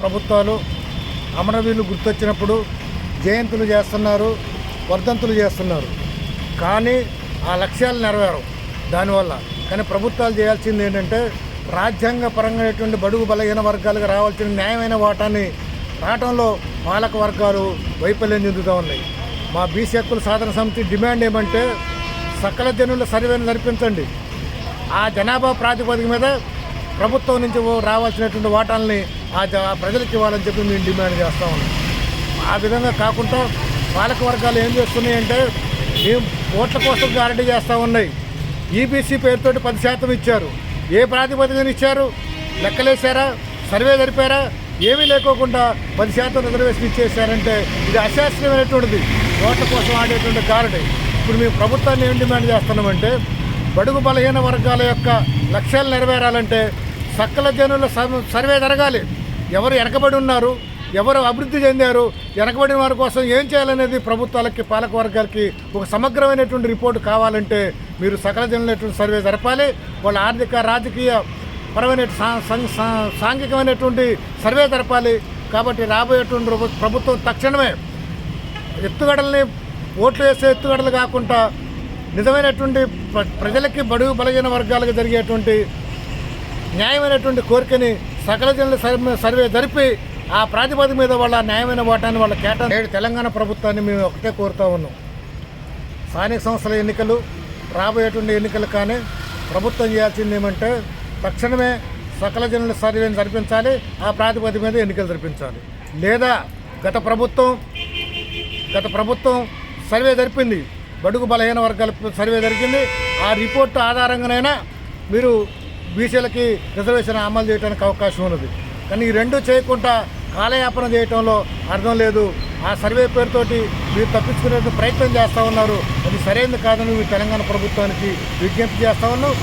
ప్రభుత్వాలు అమరవీరులు గుర్తొచ్చినప్పుడు జయంతులు చేస్తున్నారు వర్ధంతులు చేస్తున్నారు. కానీ ఆ లక్ష్యాలు నెరవేరవు దానివల్ల. కానీ ప్రభుత్వాలు చేయాల్సింది ఏంటంటే రాజ్యాంగ పరంగా బడుగు బలహీన వర్గాలకు రావాల్సిన న్యాయమైన వాటాన్ని రావటంలో పాలక వర్గాలు వైఫల్యం చెందుతూ ఉన్నాయి. మా బీసీ హక్కుల సాధన సమితి డిమాండ్ ఏమంటే సకల జనుల సర్వేను నడిపించండి. ఆ జనాభా ప్రాతిపదిక మీద ప్రభుత్వం నుంచి రావాల్సినటువంటి వాటాలని ఆ ప్రజలకు ఇవ్వాలని చెప్పి మేము డిమాండ్ చేస్తా ఉన్నాం. ఆ విధంగా కాకుండా పాలక వర్గాలు ఏం చేస్తున్నాయంటే మేము ఓట్ల కోసం గ్యారంటీ చేస్తూ ఉన్నాయి. ఈబీసీ పేరుతోటి పది శాతం ఇచ్చారు. ఏ ప్రాతిపదికన ఇచ్చారు? లెక్కలేశారా? సర్వే జరిపారా? ఏమీ లేకోకుండా పది శాతం రిజర్వేషన్ ఇచ్చేసారంటే ఇది అశాస్త్రీయమైనటువంటిది. ఓట్ల కోసం ఆడేటువంటి కారణం ఇప్పుడు మేము ప్రభుత్వాన్ని ఏం డిమాండ్ చేస్తున్నామంటే బడుగు బలహీన వర్గాల యొక్క లక్ష్యాలు నెరవేరాలంటే సకల జనుల సర్వ- సర్వే జరగాలి. ఎవరు వెనకబడి ఉన్నారు ఎవరు అభివృద్ధి చెందారు వెనకబడిన వారి కోసం ఏం చేయాలనేది ప్రభుత్వాలకి పాలక వర్గాలకి ఒక సమగ్రమైనటువంటి రిపోర్ట్ కావాలంటే మీరు సకల జనులైనటువంటి సర్వే జరపాలి. వాళ్ళ ఆర్థిక రాజకీయ పరమైన సా- సా- సాంఘికమైనటువంటి సర్వే జరపాలి. కాబట్టి రాబోయేటువంటి ప్రభుత్వం తక్షణమే ఎత్తుగడల్ని ఓట్లు వేసే ఎత్తుగడలు కాకుండా నిజమైనటువంటి ప్రజలకి బడుగు బలహీన వర్గాలకు జరిగేటువంటి న్యాయమైనటువంటి కోరికని సకల జనుల సర్వే సర్వే జరిపి ఆ ప్రాతిపదిక మీద వాళ్ళ న్యాయమైన ఓటాన్ని వాళ్ళ కేటా నేడు తెలంగాణ ప్రభుత్వాన్ని మేము ఒకటే కోరుతా ఉన్నాం. స్థానిక సంస్థల ఎన్నికలు రాబోయేటువంటి ఎన్నికలు కానీ ప్రభుత్వం చేయాల్సింది ఏమంటే తక్షణమే సకల జనుల సర్వేని జరిపించాలి ఆ ప్రాతిపదిక మీద ఎన్నికలు జరిపించాలి. లేదా గత ప్రభుత్వం గత ప్రభుత్వం సర్వే జరిపింది. బడుగు బలహీన వర్గాల సర్వే జరిగింది. ఆ రిపోర్ట్ ఆధారంగానైనా మీరు బీసీలకి రిజర్వేషన్ అమలు చేయడానికి అవకాశం ఉన్నది. కానీ ఈ రెండు చేయకుండా కాలయాపన చేయటంలో అర్థం లేదు. ఆ సర్వే పేరుతోటి మీరు తప్పించుకునే ప్రయత్నం చేస్తూ ఉన్నారు. అది సరైనది కాదని మీ తెలంగాణ ప్రభుత్వానికి విజ్ఞప్తి చేస్తా ఉన్నాం.